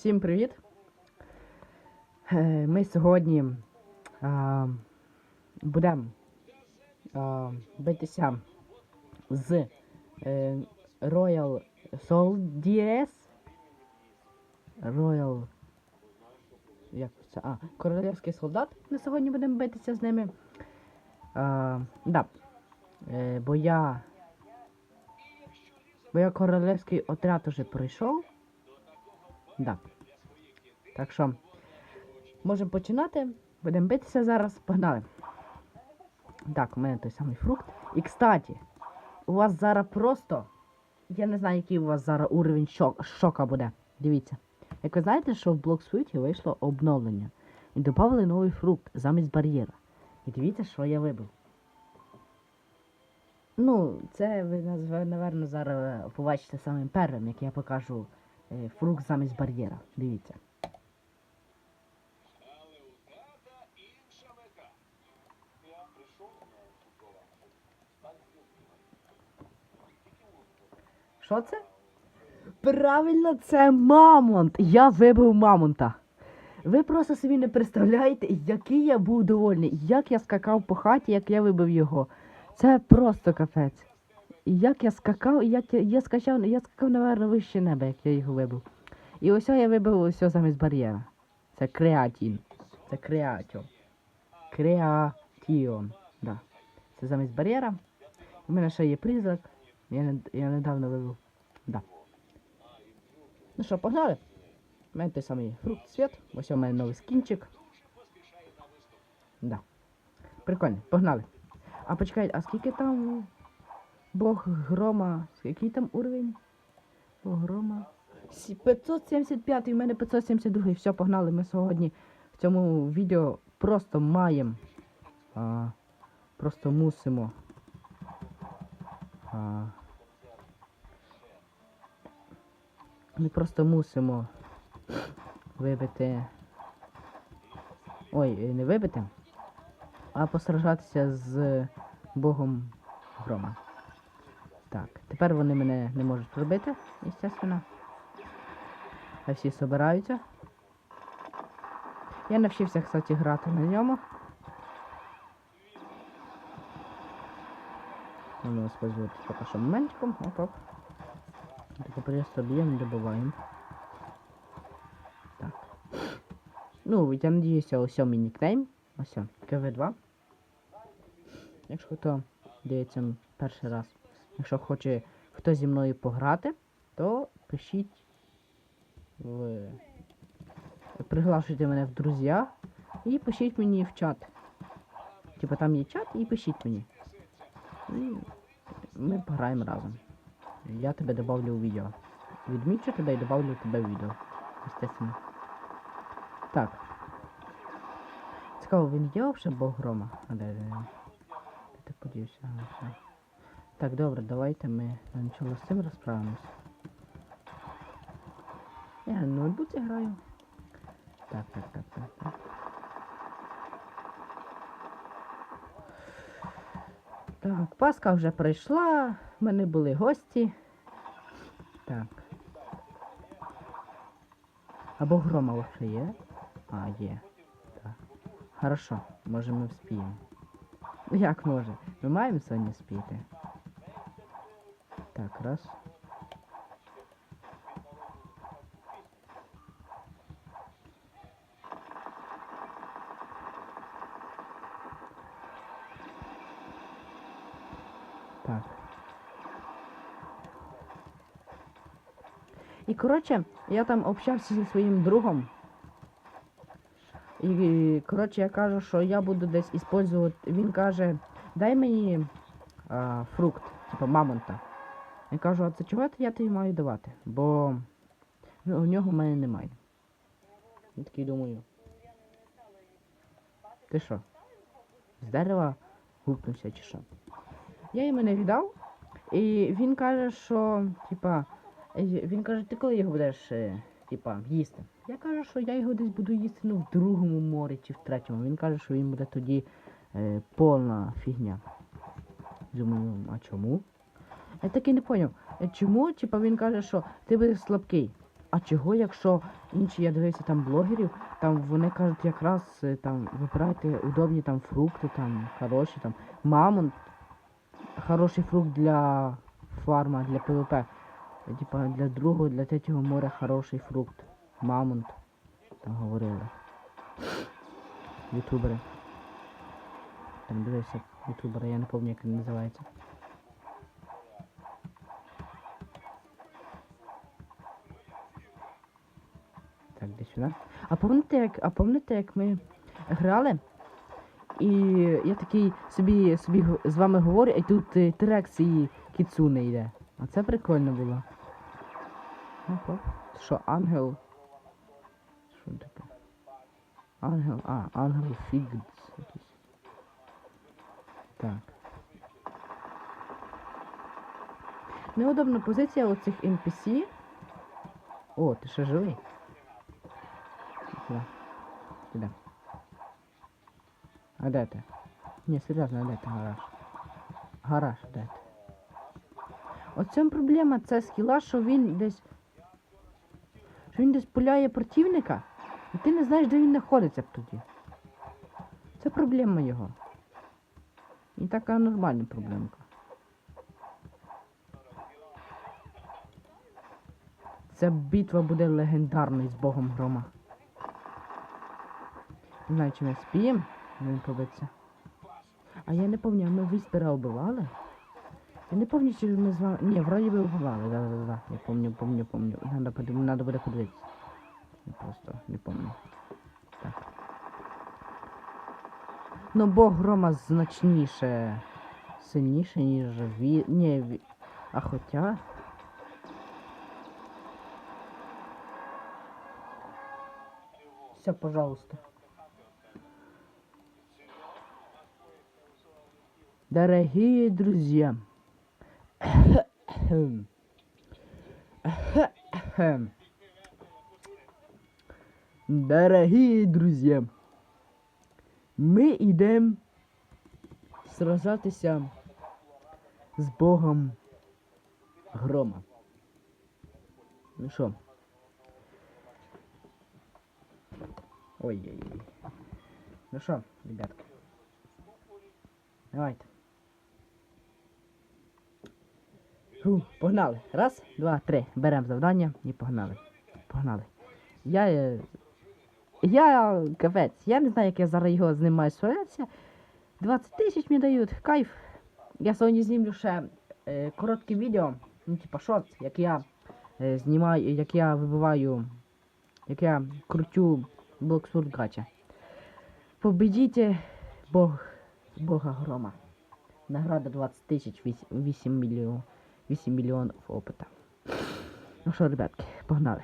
Всім привіт! Е, Ми сьогодні а, будемо а, битися з е, Royal Soldiers. Royal. Як це? А, королівський солдат. Ми сьогодні будемо битися з ними. А, да. Е, бо я. Бо я королевський отряд уже пройшов. Да. Так що можемо починати. Будемо битися зараз. Погнали. Так, у мене той самий фрукт. І кстати, у вас зараз просто. Я не знаю, який у вас зараз уровень шок, шока буде. Дивіться. Як ви знаєте, що в Блоксвіті вийшло обновлення. І додали новий фрукт замість бар'єра. І дивіться, що я вибив. Ну, це ви напевно, зараз побачите самим першим, як я покажу е, фрукт замість бар'єра. Дивіться. Що це? Правильно, це мамонт. Я вибив мамонта. Ви просто собі не представляєте, який я був довольний, як я скакав по хаті, як я вибив його. Це просто капець. Як я скакав, як я, я скачав, я скакав, напевно, вище неба, як я його вибив. І ось я вибив ось замість бар'єра. Це креатін. Це креатіон. Креатіон. Це замість бар'єра. У мене ще є призрак. Я, не, я недавно вивів. Да. Ну що, погнали? У мене той самий фрукт світ. Ось у мене новий скінчик. Да. Прикольно, погнали. А почекайте, а скільки там Бог грома? Який там уровень? Бог грома. Сі- 575 у мене 572. Все, погнали. Ми сьогодні в цьому відео просто маємо. Просто мусимо. А, ми просто мусимо вибити. Ой, е, не вибити, а посражатися з Богом грома. Так, тепер вони мене не можуть пробити, естественно. А всі собираються. Я навчився, кстати, грати на ньому. Будемо использовать пока що моментиком. Оп-оп. Так, просто б'ємо, добиваємо. Так. Ну, я надіюся, ось мій нікнейм. Ось, КВ2. Якщо хто дивиться перший раз. Якщо хоче хто зі мною пограти, то пишіть в. Приглашуйте мене в друзі і пишіть мені в чат. Типа там є чат і пишіть мені. Ми пограємо разом. Я тебе добавлю у відео. Відмічу тебе і добавлю тебе в відео. Естественно. Так. Цікаво, він є вже Бог грома? А де він? Де ти подівся? Ага, все. Так, добре, давайте ми на нічого з цим розправимось. Я на ноутбуці граю. Так, так, так, так, так. Так, Пасха вже прийшла, в мене були гості. Так. Або грома ще є? А, є. Так. Хорошо, може ми вспіємо. Ну як може? Ми маємо сьогодні спіти. Так, раз. Так. І коротше, я там общався зі своїм другом. І, коротше, я кажу, що я буду десь іспользувати. Він каже, дай мені а, фрукт, типу мамонта. Я кажу, а це чого я тобі маю давати? Бо ну, у нього в мене немає. Я такий думаю. Ти що? З дерева гупнувся чи що? Я йому не віддав. І він каже, що, типа, він каже, ти коли його будеш, е, типа, їсти? Я кажу, що я його десь буду їсти ну, в другому морі чи в третьому. Він каже, що він буде тоді е, повна фігня. Думаю, а чому? Я таки не поняв. е, Чому, типа, він каже, що ти будеш слабкий. а чого, якщо інші, я дивився там блогерів, там вони кажуть якраз е, там вибирайте удобні там фрукти, там хороші там. Мамонт. Хороший фрукт для фарма, для ПВП. Типа для другого, для третього моря хороший фрукт. Мамонт. Там говорили. Ютубери. Там дивився ютубера, я не пам'ятаю, як він називається. Так, де сюди. А пам'ятаєте, як, а пам'ятаєте, як ми грали? І я такий собі, собі з вами говорю, і тут е, Терекс і Кіцуне йде. А це прикольно було. Ого. Що, ангел? Що таке? Ангел, а, ангел Фігдс. Так. Неудобна позиція оцих NPC. О, ти ще живий? Сюди. Сюди. А де ти? Ні, серйозно, а гараж? Гараж, де ти? От проблема це скіла, що він десь. Що він десь пуляє противника, і ти не знаєш, де він знаходиться тоді. Це проблема його. І така нормальна проблемка. Ця битва буде легендарною з Богом Грома. Не знаю, чи ми спіємо, він побиться. А я не пам'ятаю, ми віспера вбивали? Я не пам'ятаю, чи ми з вами. Ні, вроді би вбивали, да, да, да. Я помню, помню, помню. Надо, подив- надо буде подивитися. Я просто не пам'ятаю. Так. Ну, бог грома значніше. Сильніше, ніж ві. Ні, ві... А хоча. Все, пожалуйста. Дорогие друзья. Дорогие друзья. Ми йдемо сражатися з Богом грома. Ну що? Ой-ой-ой. Ну що, ребятки? Давайте. Фу, погнали. Раз, два, три. Беремо завдання і погнали. Погнали. Я. е, Я капець. Я не знаю, як я зараз його з ним 20 тисяч мені дають, кайф. Я сьогодні знімлю ще е, коротке відео, ну типа шорт, як я е, знімаю, як я вибиваю, як я крутю блоксурт гача. Победите Бог, Бога Грома. Награда 20 тисяч, 8 мільйонів, 8 мільйонів опита. Ну що, ребятки, погнали.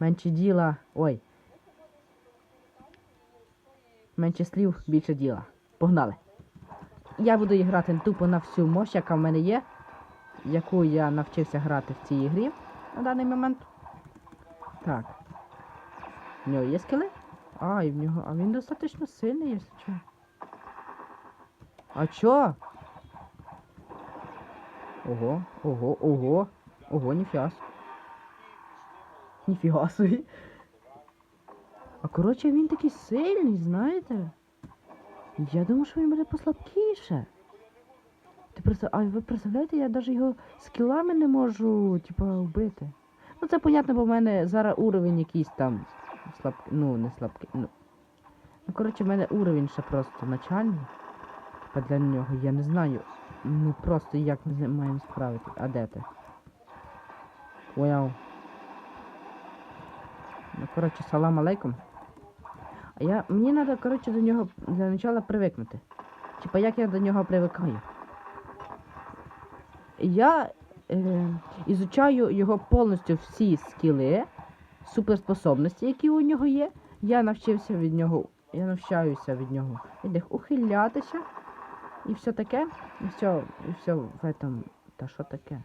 Менше діла. Ой. Менше слів, більше діла. Погнали. Я буду грати тупо на всю мощь, яка в мене є, яку я навчився грати в цій грі на даний момент. Так. В нього є скили? А, і в нього. А він достатньо сильний, якщо чо. А чо? Ого, ого, ого. Ого, ніфіга. с- Ніфіга. А коротше він такий сильний, знаєте? Я думав, що він буде послабкіше. Ти просто, а ви представляєте, я навіть його скілами не можу, типа, вбити. Ну це понятно, бо в мене зараз уровень якийсь там слабкий, ну не слабкий, ну. Ну коротше, в мене уровень ще просто начальний. Типа для нього, я не знаю. Ну просто як ми маємо справити. А де ти? Вау. Ну, коротше, салам алейкум. А я. Мені треба, коротше, до нього для начала привикнути. Типа як я до нього привикаю. Я е, ізучаю його повністю всі скіли, суперспособності, які у нього є. Я навчився від нього. Я навчаюся від нього них ухилятися. І все таке. І все, і все в этом. Та що таке?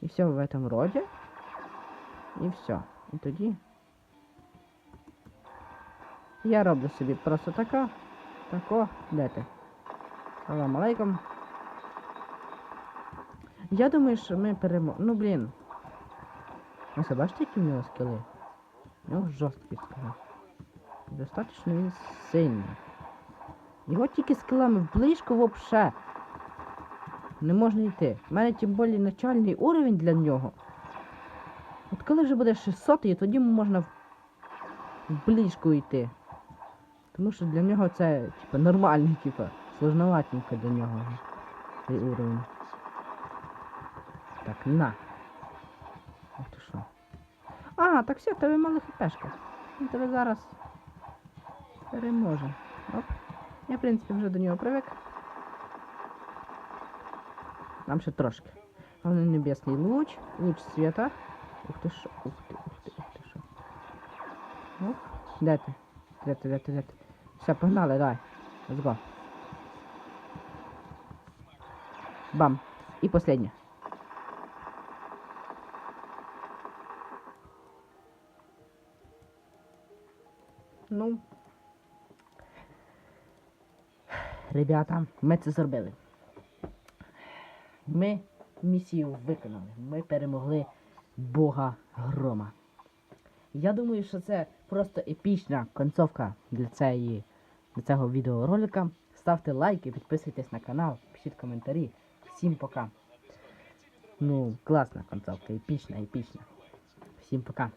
І все в этом роді. І все. І тоді. Я роблю собі просто тако. Тако. Де ти? Салам алейкум. Я думаю, що ми перемо... Ну блін. Ось, бачите, які в нього скили? У нього жорсткі скили. Достаточно він сильний. Його тільки скилами близько вообще. Не можна йти. У мене тим більше начальний уровень для нього. От коли вже буде 600, тоді можна в йти. Тому що для нього це, типа, нормальний, типа, сложноватенько для нього цей уровень. Так, на. Ах що. А, так все, тебе мали хпшка. Він тебе зараз переможе. Оп. Я, в принципі, вже до нього привик. Нам ще трошки. Головний небесний луч, луч света. Ух ти що, ух ти, ух ти, ух ти що. Оп. Де ти? Де ти, де ти, де ти? Все, погнали, давай. Let's go. Бам. І последнє. Ну. Ребята, ми це зробили. Ми місію виконали. Ми перемогли Бога Грома. Я думаю, що це просто епічна концовка для, цієї, для цього відеоролика. Ставте лайки, підписуйтесь на канал, пишіть коментарі. Всім пока. Ну, класна концовка, епічна, епічна. Всім пока.